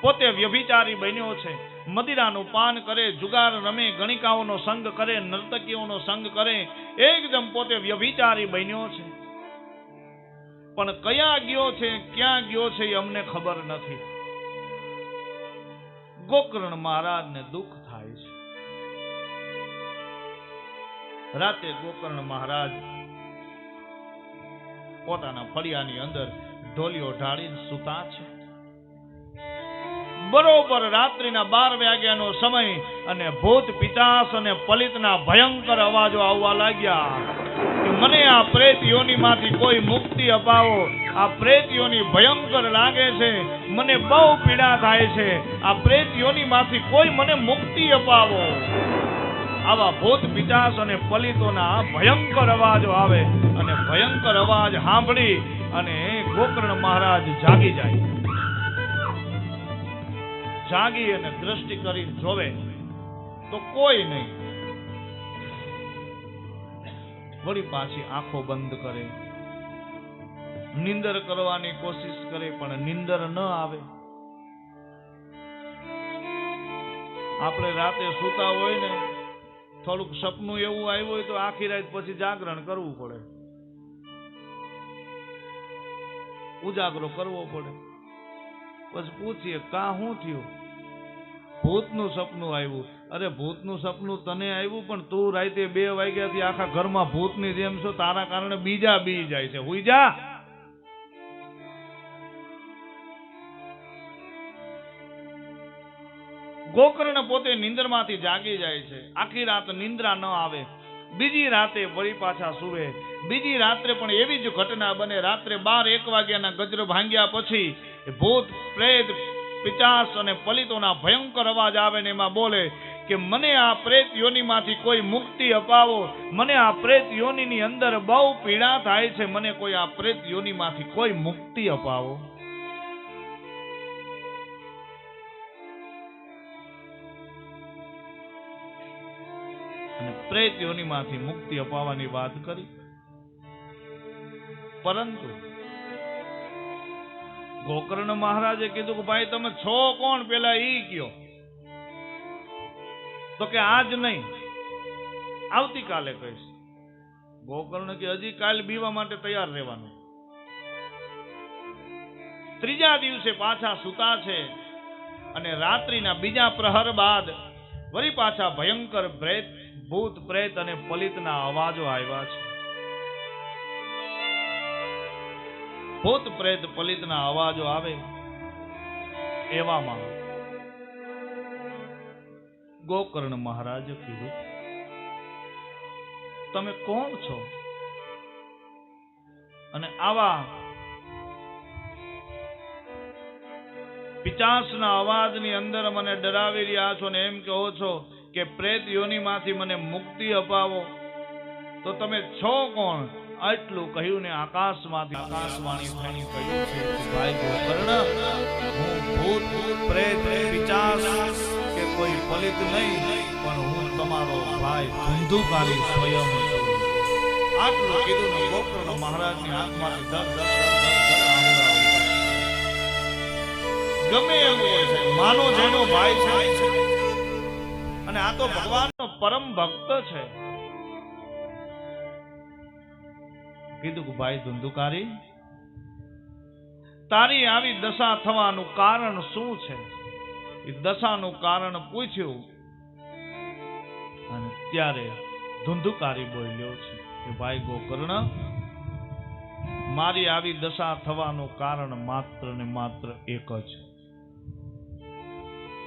પોતે વ્યભિચારી બન્યો છે. મદિરાનું પાન કરે, જુગાર રમે, ગણિકાઓનો સંગ કરે, નર્તકીઓનો સંગ કરે, એકદમ પોતે વ્યભિચારી બન્યો છે. પણ કયા ગયો છે, ક્યાં ગયો છે એ અમને ખબર નથી. ગોકર્ણ મહારાજને દુઃખ થાય છે. રાતે ગોકર્ણ મહારાજ પોતાના ફળિયાની અંદર ઢોલિયો ઢાળીને સૂતા છે. બરોબર રાત્રિના બાર વાગ્યાનો સમય અને ભૂત પિતાસ અને પલિતના ભયંકર અવાજો આવવા લાગ્યા મને આ પ્રેત કોઈ મુક્તિ અપાવો. આ પ્રેતીઓની ભયંકર લાગે છે. મને બહુ પીડા થાય છે. આ પ્રેત કોઈ મને મુક્તિ અપાવો. આવા ભૂત પિચાસ અને પલિતોના ભયંકર અવાજો આવે અને ભયંકર અવાજ સાંભળી અને ગોકર્ણ મહારાજ જાગી જાય. જાગી અને દ્રષ્ટિ કરી જોવે, તો કોઈ નહીં. વળી પાછી આંખો બંધ કરે. નિંદર કરવાની કોશિશ કરે, પણ નિંદર ન આવે. આપણે રાતે સૂતા હોય ને, થોડુંક સપનું એવું આવ્યું હોય તો આખી રાત પછી જાગરણ કરવું પડે. ઉજાગરો કરવો પડે. પછી પૂછીએ, કા શું થયું? ભૂતનું સપનું આવ્યું. અરે, ભૂતનું સપનું તને આવ્યું, પણ તું રાતે બે વાગ્યાથી આખા ઘરમાં ભૂતની જેમ છો, તારા કારણે બીજા બી જાય છે. હુઈ જા. ગોકર્ણ પોતે નિંદ્રમાંથી જાગી જાય છે. આખી રાત નિંદ્રા ન આવે. બીજી રાતે વળી પાછા સુવે. બીજી રાત્રે પણ એવી જ ઘટના બને, રાત્રે બાર એક વાગ્યાના ગજર ભાંગ્યા પછી ભૂત, પ્રેત, પિચાસ અને પલિતોના ભયંકર અવાજ આવે ને એમાં બોલે કે મને આ પ્રેત યોનીમાંથી કોઈ મુક્તિ અપાવો. મને આ પ્રેત યોનીની અંદર બહુ પીડા થાય છે. મને કોઈ આ પ્રેત યોનીમાંથી કોઈ મુક્તિ અપાવો. અને પ્રેત યોનીમાંથી મુક્તિ અપાવવાની વાત કરી. પરંતુ ગોકર્ણ મહારાજે કીધું કે ભાઈ, તમે છો કોણ? પેલા ઈ કયો. તો કે આજ નહીં. આવતીકાલે કહીશ. ગોકર્ણ કે હજી કાલ બીવા માટે તૈયાર રહેવાનું. ત્રીજા દિવસે પાછા સુતા છે અને રાત્રિના બીજા પ્રહર બાદ વળી પાછા ભયંકર પ્રેત, ભૂત પ્રેત અને પલિતના અવાજો આવ્યા છે. ભૂત પ્રેત પલિતના અવાજો આવે એવામાં ગોકર્ણ મહારાજ કીધું, તમે કોણ છો? અને આવા પિચાસના અવાજની અંદર મને ડરાવી રહ્યા છો ને એમ કહો છો કે પ્રેત યોનીમાંથી મને મુક્તિ અપાવો, તો તમે છો કોણ? આટલું કહ્યું ને આકાશમાંથી આકાશવાણી થઈ કહ્યું છે ભાઈ ગોકર્ણ, હું ભૂત, પ્રેત, પિચાસ કે કોઈ પલિત નહીં, પણ હું તમારો ભાઈ ધંધુકારી સ્વયં છું. આટલું કીધું ને ગોકર્ણ મહારાજની આંખમાંથી દર દર. ગમે હોય છે, માનો જેનો ભાઈ છે. અને આ તો ભગવાનનો પરમ ભક્ત છે. કીધું કે ભાઈ ધુંધુકારી, તારી આવી દશા થવાનું કારણ શું છે? એ દશાનું કારણ પૂછ્યું. અને ત્યારે ધુંધુકારી બોલ્યો છે કે, ભાઈ ગોકર્ણ, મારી આવી દશા થવાનું કારણ માત્ર ને માત્ર એક જ.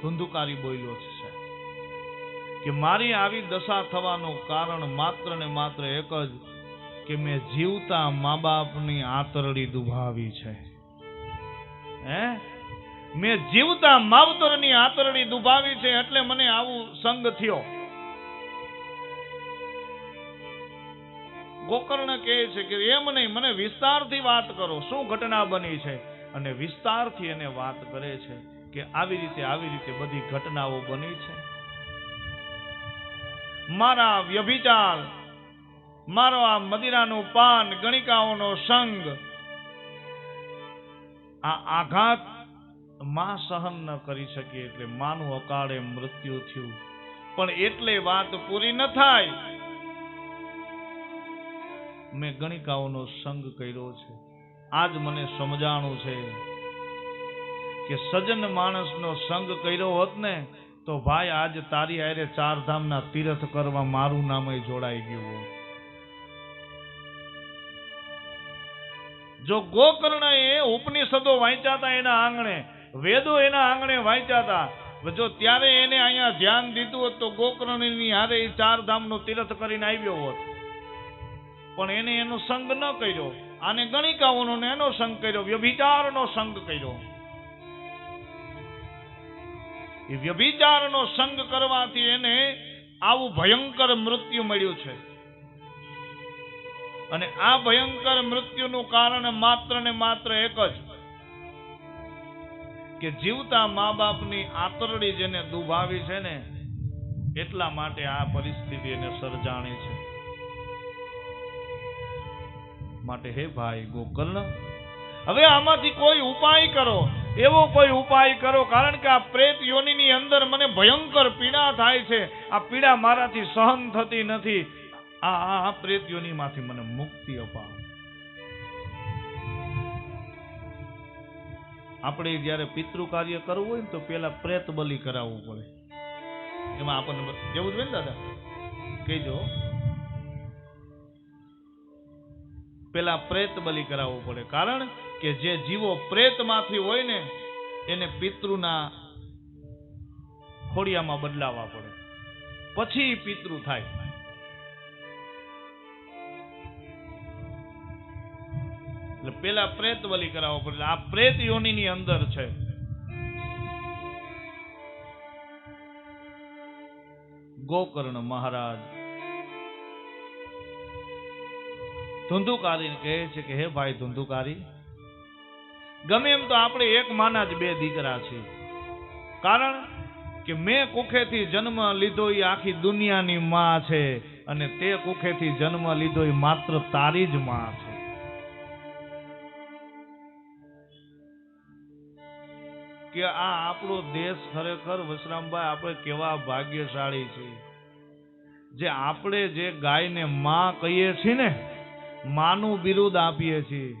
ધુંધુકારી બોલ્યો છે કે મારી આવી દશા થવાનું કારણ માત્ર ને માત્ર એક જ કે મેં જીવતા મા બાપની આંતરડી દુભાવી છે. હે? મેં જીવતા માવતરની આંતરડી દુભાવી છે એટલે મને આવું સંગ થયો. ગોકર્ણ કહે છે કે એમ નહીં, મને વિસ્તારથી વાત કરો, શું ઘટના બની છે? અને વિસ્તારથી એને વાત કરે છે કે આવી રીતે આવી રીતે બધી ઘટનાઓ બની છે. મારા વ્યભિચાર મારો આ મદિરાનું પાન, ગણિકાઓનો સંગ. આ આઘાતમાં સહન ન કરી શકીએ એટલે માનું અકાળે મૃત્યુ થયું. પણ એટલે વાત પૂરી ન થાય. મેં ગણિકાઓનો સંગ કર્યો છે. આજ મને સમજાણું છે કે સજન માણસનો સંગ કર્યો હોત ને, તો ભાઈ આજ તારી આરે ચાર ધામના તીર્થ કરવા મારું નામે જોડાઈ ગયું હોત. જો ગોકર્ણએ ઉપનિષદો વાંચ્યા હતા એના આંગણે, વેદો એના આંગણે વાંચ્યા હતા જો ત્યારે એને અહીંયા ધ્યાન દીધું હોત તો ગોકર્ણની હારે એ ચાર ધામનું તીર્થ કરીને આવ્યો હોત. પણ એને એનો સંગ ન કર્યો. આને ગણિકાઓનો એનો સંગ કર્યો, વ્યભિચારનો સંગ કર્યો. એ વ્યભિચારનો સંગ કરવાથી એને આવું ભયંકર મૃત્યુ મળ્યું છે. અને આ ભયંકર મૃત્યુનું કારણ માત્ર ને માત્ર એક જ કે જીવતા મા બાપની આતરડી જેને દુભાવી છે ને, એટલા માટે આ પરિસ્થિતિ એને સર્જાણી છે. માટે હે ભાઈ ગોકર્ણ, હવે આમાંથી કોઈ ઉપાય કરો, એવો કોઈ ઉપાય કરો, કારણ કે આ પ્રેત યોનિની અંદર મને ભયંકર પીડા થાય છે. આ પીડા મારાથી સહન થતી નથી. આ આ આ પ્રેત યોનિમાંથી મને મુક્તિ અપાવ. આપણે જ્યારે પિતૃ કાર્ય કરવું હોય ને તો પેલા પ્રેત બલિ કરાવવું પડે. એમાં આપણને બ- એવું જ ને દાદા? કહેજો. પેલા પ્રેત બલિ કરાવવું પડે. કારણ કે જે જીવો પ્રેતમાંથી હોય ને, એને પિતૃના ખોડિયામાં બદલાવવા પડે. પછી પિતૃ થાય. પેલા પ્રેત બલિ કરાવવો પડે. આ પ્રેત યોનિની અંદર છે. ગોકર્ણ મહારાજ ધુંધુકારી કહે છે કે, હે ભાઈ ધુંધુકારી, ગમે એમ તો આપણે એક માના જ બે દીકરા છીએ કારણ કે મેં કુખેથી જન્મ લીધો એ આખી દુનિયાની માં છે અને તે કુખેથી જન્મ લીધો એ માત્ર તારી જ માં છે. કે આ આપણો દેશ ખરેખર વસરામભાઈ આપણે કેવા ભાગ્યશાળી છીએ જે આપણે જે ગાયને માં કહીએ છીએ ને, માનું બિરુદ આપીએ છીએ.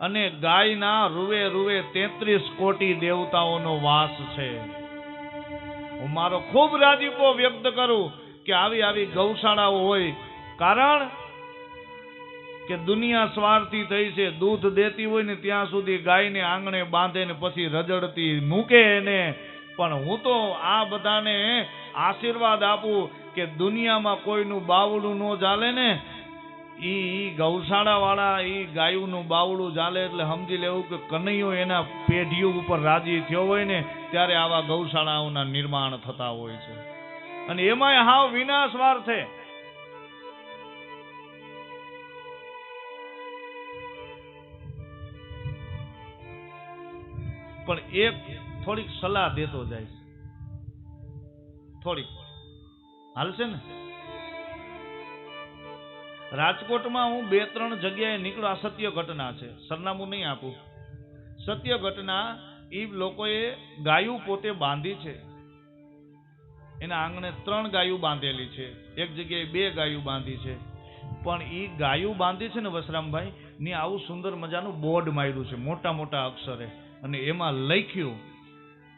અને ગાયના રૂવે રૂવે તેત્રીસ કોટી દેવતાઓનો વાસ છે. હું મારો ખૂબ રાજીપો વ્યક્ત કરું કે આવી આવી ગૌશાળાઓ હોય. કારણ કે દુનિયા સ્વાર્થી થઈ છે, દૂધ દેતી હોય ને ત્યાં સુધી ગાયને આંગણે બાંધે ને પછી રજડતી મૂકે એને પણ હું તો આ બધાને આશીર્વાદ આપું કે દુનિયામાં કોઈનું બાવડું ન ચાલે ને. ઈ ગૌશાળા વાળા ઈ ગાયુંનું બાવડું ચાલે એટલે સમજી લેવું કે કનૈયો એના પેઢીઓ ઉપર રાજી થયો હોય ને, ત્યારે આવા ગૌશાળાઓના નિર્માણ થતા હોય છે. અને એમાંય હાવ વિનાશવાર છે. પણ એક થોડીક સલાહ દેતો જાય છે. થોડીક. હાલશે ને? રાજકોટમાં હું બે ત્રણ જગ્યાએ નીકળ્યો. આ સત્ય ઘટના છે. સરનામું નહીં આપું. સત્ય ઘટના એ લોકોએ ગાયું પોતે બાંધી છે. એના આંગણે ત્રણ ગાયું બાંધેલી છે. એક જગ્યાએ બે ગાયું બાંધી છે. પણ એ ગાયું બાંધી છે ને વસરામભાઈ, ની આવું સુંદર મજાનું બોર્ડ માર્યું છે. મોટા મોટા અક્ષરે. અને એમાં લખ્યું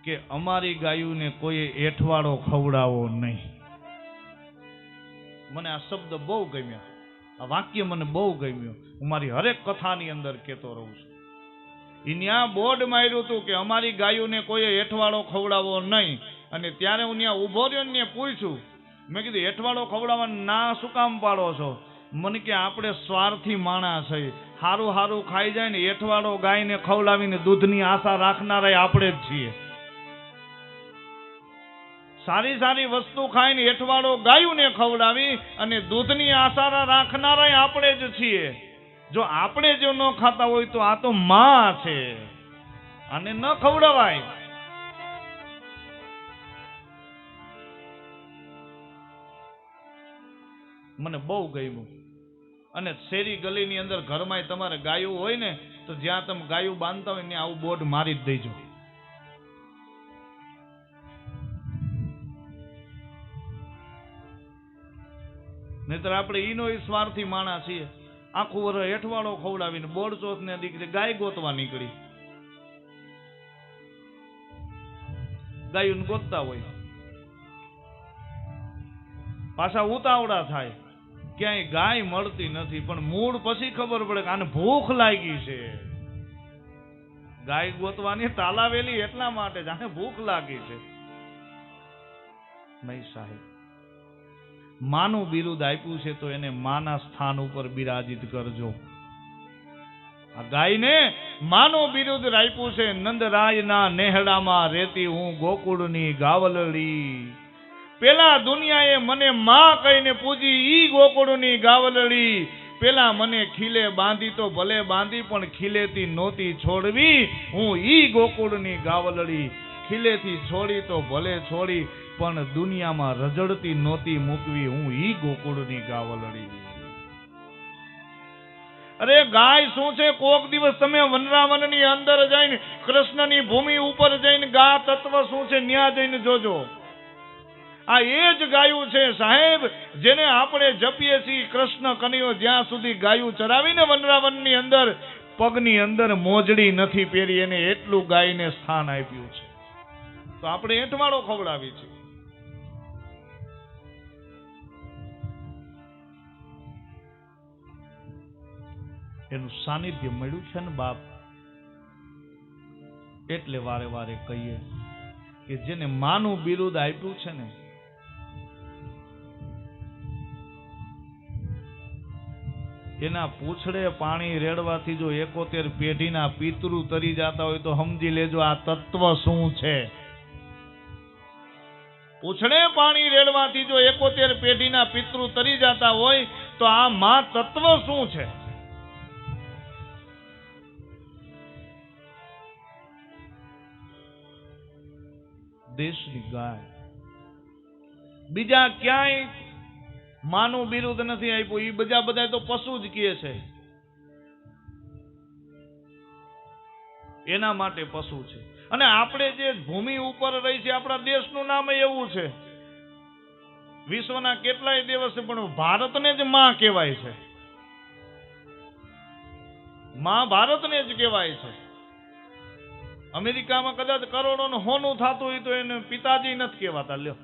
કે અમારી ગાયુંને કોઈએ એઠવાડો ખવડાવો નહીં. મને આ શબ્દ બહુ ગમ્યા. આ વાક્ય મને બહુ ગમ્યું. હું મારી હરેક કથાની અંદર કહેતો રહું છું. ત્યાં બોર્ડ માર્યું હતું કે અમારી ગાયોને કોઈએ એઠવાડો ખવડાવો નહીં. અને ત્યારે હું ત્યાં ઊભો રહ્યો ને પૂછ્યું મેં કીધું, એઠવાડો ખવડાવવા ના શું કામ પાડો છો? મને કે, આપણે સ્વાર્થી માણસ છે હારું હારું ખાઈ જાય ને એઠવાડો ગાયને ખવડાવીને દૂધની આશા રાખનારા આપણે જ છીએ. સારી સારી વસ્તુ ખાઈને એઠવાડો ગાયુંને ખવડાવી અને દૂધની આશા રાખનારા આપણે જ છીએ. જો આપણે જો ન ખાતા હોય તો આ તો માં છે. અને ન ખવડાવાય. મને બહુ ગમ્યું. અને શેરી ગલીની અંદર ઘરમાં તમારે ગાયું હોય ને, તો જ્યાં તમે ગાયું બાંધતા હોય ને આવું બોર્ડ મારી જ દેજો. નહીતર આપણે ઈનો સ્વાર્થી માણા છીએ. આખું વર હેઠવાળો ખવડાવીને બોર્ડ ચોથ ને દીકરી ગાય ગોતવા નીકળી. ગાયું ગોતતા હોય. પાછા ઉતાવળા થાય. ક્યાંય ગાય મળતી નથી, પણ મૂળ પછી ખબર પડે કે આને ભૂખ લાગી છે. ગાય ગોતવાની તાલાવેલી એટલા માટે જાણે ભૂખ લાગી છે. નહીં સાહેબ, માનું બિરુદ આપ્યું છે તો એને માના સ્થાન ઉપર બિરાજિત કરજો. આ ગાયને માનો બિરુદ આપ્યું છે, નંદરાયના નેહડામાં રહેતી હું ગોકુળની ગાવલડી. પેલા દુનિયાએ મને માં કહીને પૂજી, ઈ ગોકુળની ગાવલડી. પેલા મને ખીલે બાંધી તો ભલે બાંધી, પણ ખીલેથી નહોતી છોડવી. હું ઈ ગોકુળની ગાવલડી. ખીલેથી છોડી તો ભલે છોડી, પણ દુનિયામાં રજડતી નહોતી મૂકવી. હું ઈ ગોકુળની ગાવલડી. અરે ગાય શું છે? કોક દિવસ તમે વનરાવનની અંદર જઈને, કૃષ્ણની ભૂમિ ઉપર જઈને ગા તત્વ શું છે? ન્યા જઈને જોજો. આ એ જ ગાયું છે સાહેબ, જેને આપણે જપીએ છીએ કૃષ્ણ કનૈયો જ્યાં સુધી ગાયું ચરાવીને વનરાવનની અંદર, પગની અંદર મોજડી નથી પહેરી, એને એટલું ગાયને સ્થાન આપ્યું છે. તો આપણે એંઠવાળો ખવડાવી છે. એનું સાનિધ્ય મળ્યું છે ને બાપ? એટલે વારે વારે કહીએ કે જેને માનું બિરુદ આપ્યું છે ને એના પૂછડે પાણી રેડવાથી જો એકોતેર પેઢીના પિતૃ તરી જતા હોય તો સમજી લેજો આ તત્વ શું છે. પૂછડે પાણી રેડવાથી જો એકોતેર પેઢીના પિતૃ તરી જતા હોય તો આ માં તત્વ શું છે? દેશની ગાય. બીજા ક્યાંય માનું બિરુદ નથી આપ્યું. એ બધા બધા તો પશુ જ કહે છે. એના માટે પશુ છે. અને આપણે જે ભૂમિ ઉપર રહી છે આપણા દેશનું નામ એવું છે. વિશ્વના કેટલાય દિવસ પણ ભારતને જ માં કહેવાય છે. માં ભારતને જ કહેવાય છે. અમેરિકામાં કદાચ કરોડોનું હોનું થતું હોય તો એને પિતાજી નથી કહેવાતા. લ્યો.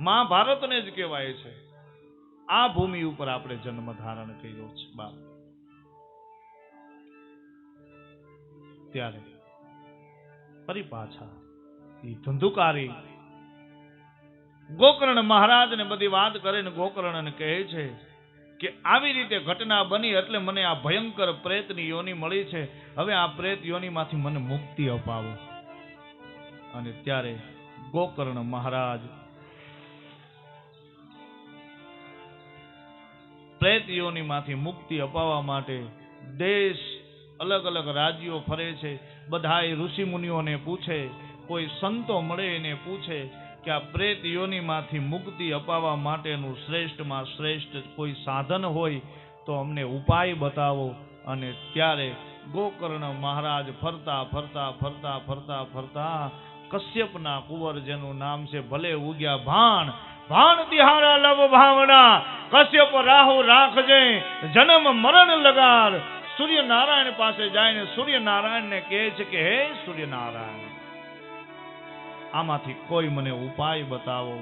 માં ભારતને જ કહેવાય છે. આ ભૂમિ ઉપર આપણે જન્મ ધારણ કર્યો છે, બાપ. ત્યારે ફરી પાછા એ ધંધુકારી ગોકર્ણ મહારાજને બધી વાત કરે ને ગોકર્ણને કહે છે કે આવી રીતે ઘટના બની એટલે મને આ ભયંકર પ્રેતની યોની મળી છે. હવે આ પ્રેત યોનીમાંથી મને મુક્તિ અપાવો. અને ત્યારે ગોકર્ણ મહારાજ પ્રેત યોનીમાંથી મુક્તિ અપાવવા માટે દેશ અલગ અલગ રાજ્યો ફરે છે. બધાય ઋષિ મુનિઓને પૂછે, કોઈ સંતો મળે એને પૂછે કે આ પ્રેત યોનીમાંથી મુક્તિ અપાવવા માટેનું શ્રેષ્ઠમાં શ્રેષ્ઠ કોઈ સાધન હોય તો અમને ઉપાય બતાવો. અને ત્યારે ગોકર્ણ મહારાજ ફરતા ફરતા ફરતા ફરતા ફરતા કશ્યપના કુંવર જેનું નામ છે, ભલે ઉગ્યા ભાણ ભાણ દિહારા લવ ભાવના. કશ્યપ રાહુ રાખજે, જન્મ મરણ લગાર સૂર્યનારાયણ પાસે જઈને સૂર્યનારાયણને કહે છે કે, હે સૂર્યનારાયણ, આમાંથી કોઈ મને ઉપાય બતાવો.